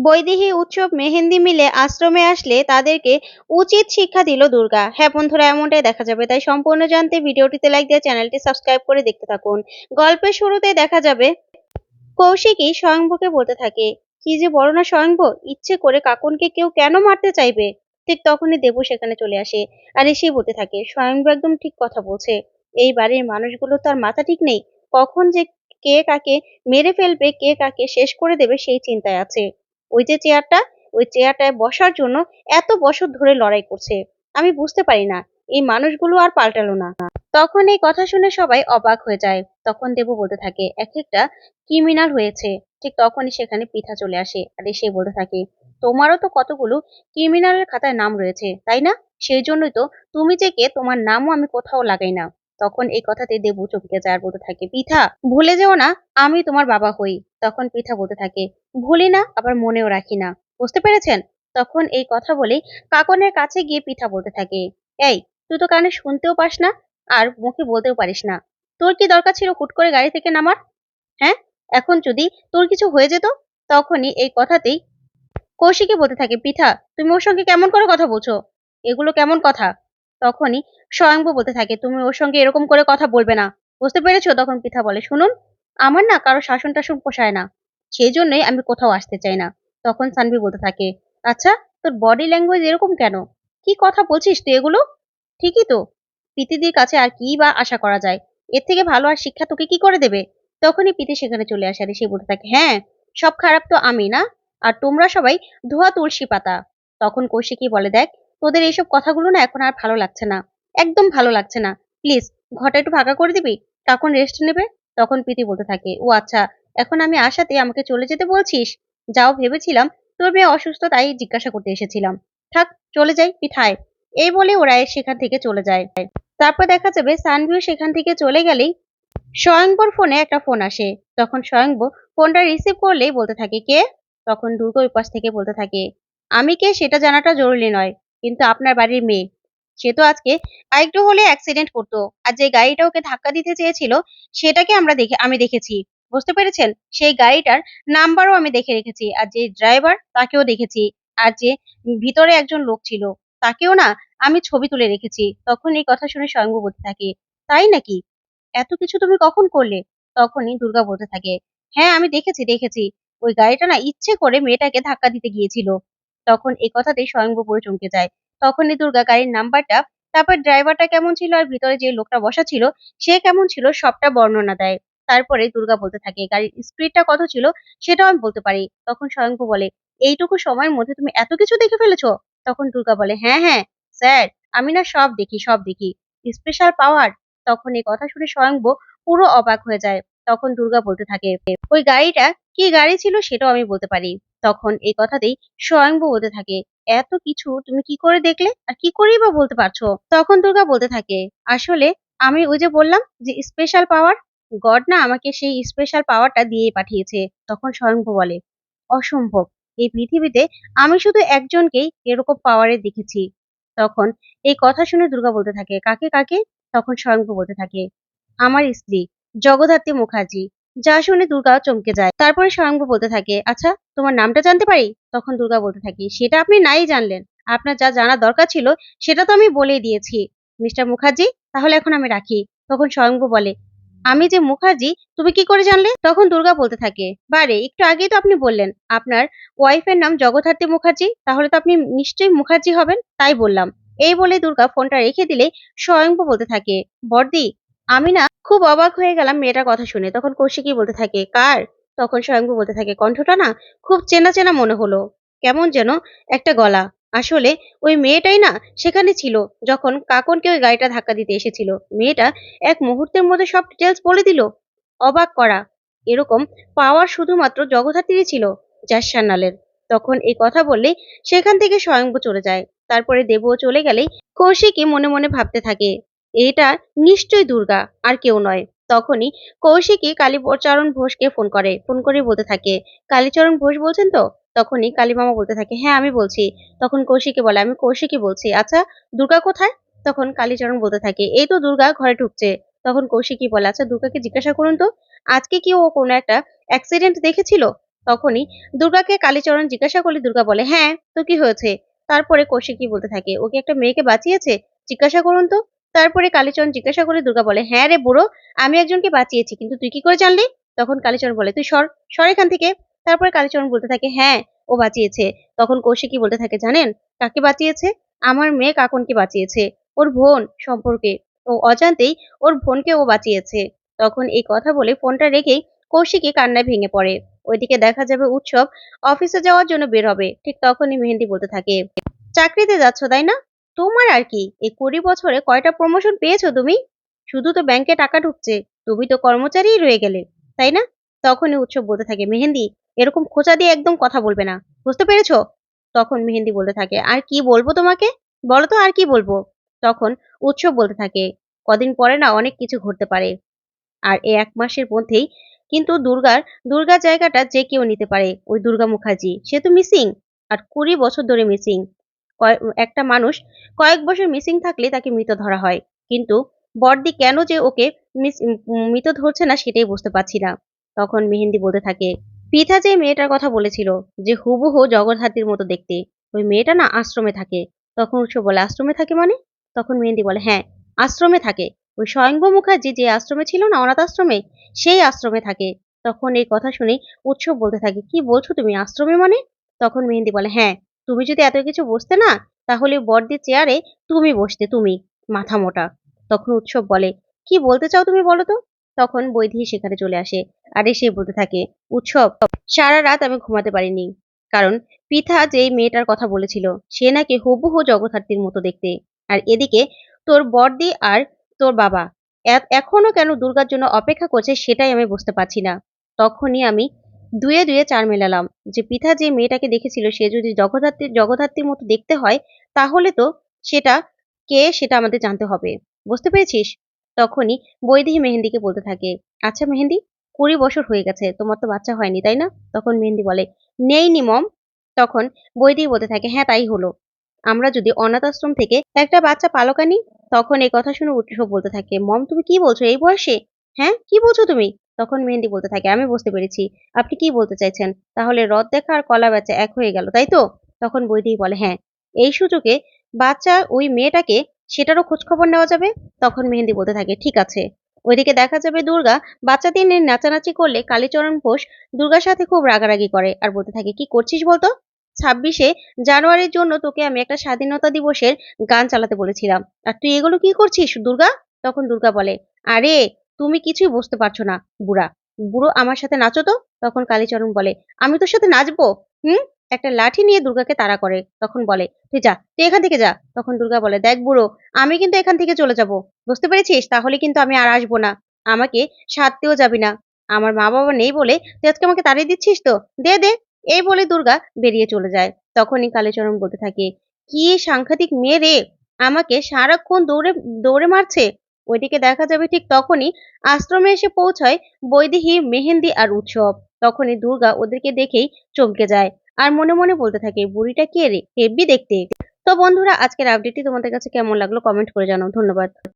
বৈদেহী উৎসব মেহেন্দি মিলে আশ্রমে আসলে তাদেরকে উচিত শিক্ষা দিল দুর্গা। হ্যাঁ বন্ধুরা, এমনটাই দেখা যাবে। তাই সম্পূর্ণ জানতে ভিডিওটিতে লাইক দিয়ে চ্যানেলটি সাবস্ক্রাইব করে দেখতে থাকুন। গল্পের শুরুতে দেখা যাবে, কৌশিকী স্বয়ংভূকে বলতে থাকে, কি যে বড় না স্বয়ংভূ? ইচ্ছে করে কাকুনকে কেউ কেন মারতে চাইবে? ঠিক তখনই দেবু সেখানে চলে আসে আর এসে বলতে থাকে, স্বয়ংভূ একদম ঠিক কথা বলছে। এই বাড়ির মানুষগুলো তার মাথা ঠিক নেই। কখন যে কে কাকে মেরে ফেলবে, কে কাকে শেষ করে দেবে সেই চিন্তায় আছে। ওই যে চেয়ারটা, ওই চেয়ারটায় বসার জন্য এত বছর ধরে লড়াই করছে। আমি বুঝতে পারি না, এই মানুষগুলো আর পাল্টালো না। তখন এই কথা শুনে সবাই অবাক হয়ে যায়। তখন দেবু বলতে থাকে, এক একটা ক্রিমিনাল হয়েছে। ঠিক তখনই সেখানে পিঠা চলে আসে। আর এসে বলতে থাকে, তোমারও তো কতগুলো ক্রিমিনালের খাতায় নাম রয়েছে, তাই না? সেই জন্যই তো তুমি যে কে, তোমার নামও আমি কোথাও লাগাই না। তখন এই কথাতে দেবু চমকে যায় আর বলতে থাকে, পিঠা, ভুলে যেও না, আমি তোমার বাবা হই। তখন পিঠা বলতে থাকে, ভুলি না, আবার মনেও রাখি না। বুঝতে পেরেছেন? তখন এই কথা বলে কাকনের কাছে গিয়ে পিঠা বলতে থাকে, এই, তুই তো কানে শুনতেও পাস না আর মুখে বলতেও পারিস না। তোর কি দরকার ছিল হুট করে গাড়ি থেকে নামার? হ্যাঁ এখন যদি তোর কিছু হয়ে যেত? তখনই এই কথাতেই কৌশিকে বলতে থাকে, পিঠা, তুমি ওর সঙ্গে কেমন করে কথা বলছো? এগুলো কেমন কথা? তখনই স্বয়ংভূ বলতে থাকে, তুমি ওর সঙ্গে এরকম করে কথা বলবে না। বুঝতে পেরেছ? তখন পিঠা বলে, শুনুন, আমার না কারও শাসন টাসন পোষায় না সেই জন্যই আমি কোথাও আসতে চাই না। তখন সানভি বলতে থাকে আচ্ছা তোর বডি ল্যাঙ্গুয়েজ এরকম কেন? কি কথা বলছিস তুই এগুলো? ঠিকই তো, প্রীতিদির কাছে আর কি বা আশা করা যায়? এর থেকে ভালো আর শিক্ষা তোকে কি করে দেবে? তখনই প্রীতি সেখানে চলে আসে আর সে বলতে থাকে হ্যাঁ সব খারাপ তো আমি না, আর তোমরা সবাই ধোয়া তুলসী পাতা। তখন কৌশিকী বলে, দেখ তোদের এইসব কথাগুলো না এখন আর ভালো লাগছে না। একদম ভালো লাগছে না। প্লিজ, ঘরটা একটু ফাঁকা করে দিবি? কখন রেস্ট নেবে? তখন প্রীতি বলতে থাকে, ও আচ্ছা এখন আমি আসাতে আমাকে চলে যেতে বলছিস? যাও ভেবেছিলাম তোর মেয়ে অসুস্থ তাই জিজ্ঞাসা করতে এসেছিলাম। থাক, চলে যাই, পিঠায়। এই বলে ওরা সেখান থেকে চলে যায়। তারপর দেখা যাবে সানভিউ সেখান থেকে চলে গেলেই স্বয়ংবর ফোনে একটা ফোন আসে। তখন স্বয়ংব ফোনটা রিসিভ করলেই বলতে থাকে, কে? তখন দুর্গ ওই পাশ থেকে বলতে থাকে, আমি কে? সেটা জানাটা জরুরি নয়। কিন্তু আপনার বাড়ির মেয়ে। সে তো আজকে আরেকটু হলে অ্যাক্সিডেন্ট করতো। আর যে গাড়িটা ওকে ধাক্কা দিতে চেয়েছিল, সেটাকে আমরা দেখে, আমি দেখেছি। বুঝতে পেরেছেন? সেই গাড়িটার নাম্বারও আমি দেখে রেখেছি। আর যে ড্রাইভার তাকেও দেখেছি। আর যে ভিতরে একজন লোক ছিল, তাকেও না আমি ছবি তুলে রেখেছি। তখন এই কথা শুনে স্বয়ং বলতে থাকে, তাই নাকি? এত কিছু তুমি কখন করলে? তখনই দুর্গা বলতে থাকে হ্যাঁ আমি দেখেছি দেখেছি। ওই গাড়িটা না ইচ্ছে করে মেয়েটাকে ধাক্কা দিতে গিয়েছিল। তখন এই কথাতেই স্বয়ংভূ পড়ে চমকে যায়। তখনই দুর্গা গাড়ির নাম্বারটা তারপর ড্রাইভারটা কেমন ছিল আর ভিতরে যে লোকটা বসা ছিল, সে কেমন ছিল সবটা বর্ণনা দেয়। তারপরে দুর্গা বলতে থাকে, গাড়ির স্পিডটা কত ছিল সেটাও আমি বলতে পারি। তখন স্বয়ংভূ বলে, এইটুকু সময়ের মধ্যে তুমি এত কিছু দেখে ফেলেছো? তখন দুর্গা বলে হ্যাঁ হ্যাঁ স্যার, আমি না সব দেখি সব দেখি। স্পেশাল পাওয়ার তখন এই কথা শুনে স্বয়ংভূ পুরো অবাক হয়ে যায়। তখন দুর্গা বলতে থাকে, ওই গাড়িটা কি গাড়ি ছিল সেটাও আমি বলতে পারি। তখন এই কথাতেই স্বয়ংভূ বলতে থাকে, এত কিছু তুমি কি করে দেখলে? আর কি করেই বা বলতে পারছ? তখন দুর্গা বলতে থাকে, আসলে আমি ওই যে বললাম যে স্পেশাল পাওয়ার গড না আমাকে সেই স্পেশাল পাওয়ারটা দিয়ে পাঠিয়েছে। তখন স্বয়ংভু বলে, অসম্ভব, এই পৃথিবীতে আমি শুধু একজনকেই এরকম পাওয়ারে দেখেছি। তখন এই কথা শুনে দুর্গা বলতে থাকে, কাকে কাকে? তখন স্বয়ংভু বলতে থাকে, আমার স্ত্রী জগদ্ধাত্রী মুখার্জি। যা শুনে দুর্গা চমকে যায়। তারপরে স্বয়ংভূ বলতে থাকে আচ্ছা তোমার নামটা জানতে পারি? তখন দুর্গা বলতে থাকি, সেটা আপনি নাই জানলেন। আপনার যা জানা দরকার ছিল, সেটা তো আমি বলেই দিয়েছি। মিস্টার মুখার্জি, তাহলে এখন আমি রাখি। তখন স্বয়ংভূ বলে, আমি যে মুখার্জি, তুমি কি করে জানলে? তখন দুর্গা বলতে থাকে বারে একটু আগেই তো আপনি বললেন, আপনার ওয়াইফের নাম জগদ্ধাত্রী মুখার্জি, তাহলে তো আপনি নিশ্চয়ই মুখার্জি হবেন? তাই বললাম। এই বলে দুর্গা ফোনটা রেখে দিলে স্বয়ংভূ বলতে থাকে বর্দি আমি না খুব অবাক হয়ে গেলাম মেয়েটার কথা শুনে। তখন কৌশিকী বলতে থাকে, কার? তখন স্বয়ংভূ বলতে থাকে, কণ্ঠটা না খুব চেনা চেনা মনে হলো। কেমন যেন একটা গলা। আসলে ওই মেয়েটাই না সেখানে ছিল যখন কাকনকে ওই গাড়িটা ধাক্কা দিতে এসেছিল। মেয়েটা এক মুহূর্তের মধ্যে সব ডিটেলস বলে দিল, অবাক করা। এরকম পাওয়ার শুধুমাত্র জগদ্ধাত্রী ছিল জাসান্নালের তখন এই কথা বললে সেখান থেকে স্বয়ংভূ চলে যায়। তারপরে দেবও চলে গেলেই কৌশিকী মনে মনে ভাবতে থাকে এটা নিশ্চয়ই দুর্গা, আর কেউ নয়। তখনই কৌশিকী কালীচরণ ঘোষকে ফোন করে ফোন করে বলতে থাকে, কালীচরণ ঘোষ বলছেন তো? তখনই কালীমামা বলতে থাকে হ্যাঁ আমি বলছি। তখন কৌশিকী বলে, আমি কৌশিকী বলছি। আচ্ছা দুর্গা কোথায়? তখন কালীচরণ বলতে থাকে, এই তো দুর্গা ঘরে ঢুকছে। তখন কৌশিকী বলে আচ্ছা দুর্গাকে জিজ্ঞাসা করুন তো, আজকে কি ও কোনো একটা অ্যাক্সিডেন্ট দেখেছিল? তখনই দুর্গাকে কালীচরণ জিজ্ঞাসা করলে দুর্গা বলে হ্যাঁ তো কি হয়েছে? তারপরে কৌশিকী বলতে থাকে ও কি একটা মেয়েকে বাঁচিয়েছে? জিজ্ঞাসা করুন তো। তারপরে কালীচরণ জিজ্ঞাসা করে দুর্গা বলে হ্যাঁ রে বুড়ো, আমি একজনকে বাঁচিয়েছি, কিন্তু তুই কি করে জানলি? তখন কালীচরণ বলে, তুই সর সর এখান থেকে। তারপরে কালীচরণ বলতে থাকে হ্যাঁ ও বাঁচিয়েছে। তখন কৌশিকী বলতে থাকে, জানেন, কাকে বাঁচিয়েছে? আমার মেয়ে কাকনকে বাঁচিয়েছে, ওর বোন সম্পর্কে। ও অজান্তেই ওর বোনকে ও বাঁচিয়েছে। তখন এই কথা বলে ফোনটা রেখেই কৌশিকী কান্নায় ভেঙে পড়ে। ওইদিকে দেখা যাবে উৎসব অফিসে যাওয়ার জন্য বের হবে, ঠিক তখনই মেহেন্দি বলতে থাকে। চাকরিতে যাচ্ছ, তাই না? তোমার আর কি? এই কুড়ি বছরে কয়টা প্রমোশন পেয়েছ তুমি? শুধু তো ব্যাংকে টাকা ঢুকছে, তুমি তো কর্মচারীই রয়ে গেলে, তাই না? তখনই উৎসব বলতে থাকে, মেহেন্দি এরকম খোঁচা দিয়ে একদম কথা বলবে না, বুঝতে পেরেছ? তখন মেহেন্দি বলতে থাকে, আর কি বলব তোমাকে? বলো তো আর কি বলব? তখন উৎসব বলতে থাকে, কদিন পরে না অনেক কিছু ঘটতে পারে। আর এই এক মাসের মধ্যেই কিন্তু দুর্গার দুর্গার জায়গাটা যে কেউ নিতে পারে, ওই দুর্গা মুখার্জি, সে তো মিসিং আর কুড়ি বছর ধরে মিসিং একটা মানুষ কয়েক বছর মিসিং থাকলে তাকে মৃত ধরা হয়। কিন্তু বর্দি কেন যে ওকে মৃত ধরছে না সেটাই বুঝতে পারছি না। তখন মেহেন্দি বলতে থাকে পিঠা যে মেয়েটার কথা বলেছিল যে হুবহু জগৎহাতির মতো দেখতে, ওই মেয়েটা না আশ্রমে থাকে। তখন উৎসব বলে, আশ্রমে থাকে মানে? তখন মেহেন্দি বলে হ্যাঁ আশ্রমে থাকে। ওই স্বয়ংভ মুখার্জি যে আশ্রমে ছিল না অনাথ আশ্রমে, সেই আশ্রমে থাকে। তখন এই কথা শুনে উৎসব বলতে থাকে, কি বলছো তুমি, আশ্রমে মানে? তখন মেহেন্দি বলে হ্যাঁ তুমি যদি এত কিছু বসতে না, তাহলে বর্দির চেয়ারে তুমি বসতে, তুমি মাথা মোটা। তখন উৎসব বলে, কি বলতে চাও তুমি বলো তো? তখন বৈধি সেখানে চলে আসে। আর এসে বলতে থাকে, উৎসব, সারা রাত আমি ঘুমাতে পারিনি। কারণ পিঠা যেই মেয়েটার কথা বলেছিল, সে নাকি হুবহু জগদ্ধাত্রীর মতো দেখতে। আর এদিকে তোর বর্দি আর তোর বাবা এখনও কেন দুর্গার জন্য অপেক্ষা করছে সেটাই আমি বুঝতে পারছি না। তখনই আমি দুয়ে দুয়ে চার মেলালাম। যে পিতা যে মেয়েটাকে দেখেছিল, সে যদি জগদ্ধাত্রীর জগদ্ধাত্রীর মতো দেখতে হয়, তাহলে তো সেটা কে সেটা আমাদের জানতে হবে। বুঝতে পেরেছিস? তখনই বৈদেহী মেহেন্দিকে বলতে থাকে আচ্ছা মেহেন্দি, কুড়ি বছর হয়ে গেছে, তোমার তো বাচ্চা হয়নি, তাই না? তখন মেহেন্দি বলে, নেই নি মম। তখন বৈদেহী বলতে থাকে হ্যাঁ তাই হলো। আমরা যদি অনাথ আশ্রম থেকে একটা বাচ্চা পালক আনি? তখন এই কথা শুনে উৎসব বলতে থাকে, মম, তুমি কি বলছো? এই বয়সে? হ্যাঁ কি বলছো তুমি? তখন মেহেন্দি বলতে থাকে, আমি বুঝতে পেরেছি। আপনি কি বলতে চাইছেন? তাহলে রদ দেখা আর কলা বেচা এক হয়ে গেল, তাই তো? তখন বৈদেহী বলে হ্যাঁ এই সুযোগে বাচ্চা ওই মেয়েটাকে সেটারও খোঁজ খবর নেওয়া যাবে? তখন মেহেন্দি বলতে থাকে, ঠিক আছে। ওইদিকে দেখা যাবে দুর্গা বাচ্চাদের নিয়ে নাচানাচি করলে কালীচরণ ঘোষ দুর্গার সাথে খুব রাগারাগি করে আর বলতে থাকে, কি করছিস বলতো? ছাব্বিশে জানুয়ারির জন্য তোকে আমি একটা স্বাধীনতা দিবসের গান চালাতে বলেছিলাম। আর তুই এগুলো কি করছিস দুর্গা? তখন দুর্গা বলে, আরে তুমি কিছুই বুঝতে পারছ না, বুড়া। বুড়ো আমার সাথে নাচো তো? তখন কালীচরণ বলে, আমি তোর সাথে নাচবো? হুম? একটা লাঠি নিয়ে দুর্গাকে তাড়া করে, তখন বলে, তুই যা, তুই এখান থেকে যা। তখন দুর্গা বলে, দেখ বুড়ো, আমি কিন্তু এখান থেকে চলে যাব। বুঝতে পেরেছিস? তাহলে কিন্তু আমি আর আসব না। আমাকে সারতেও যাবি না। আমার মা বাবা নেই বলে তুই আজকে আমাকে তাড়িয়ে দিচ্ছিস তো? দে দে। এই বলে দুর্গা বেরিয়ে চলে যায়। তখনই কালীচরণ বলতে থাকে, কি সাংঘাতিক মেয়ে রে! আমাকে সারাক্ষণ দৌড়ে দৌড়ে মারছে। ওইদিকে দেখা যাবে ঠিক তখনই আশ্রমে এসে পৌঁছায় বৈদেহী, মেহেন্দি আর উৎসব। তখনই দুর্গা ওদেরকে দেখেই চমকে যায় আর মনে মনে বলতে থাকে, বুড়িটা কে রে? হেব্বি দেখতে। তো বন্ধুরা, আজকের আপডেটটি তোমাদের কাছে কেমন লাগল কমেন্ট করে জানাও। ধন্যবাদ।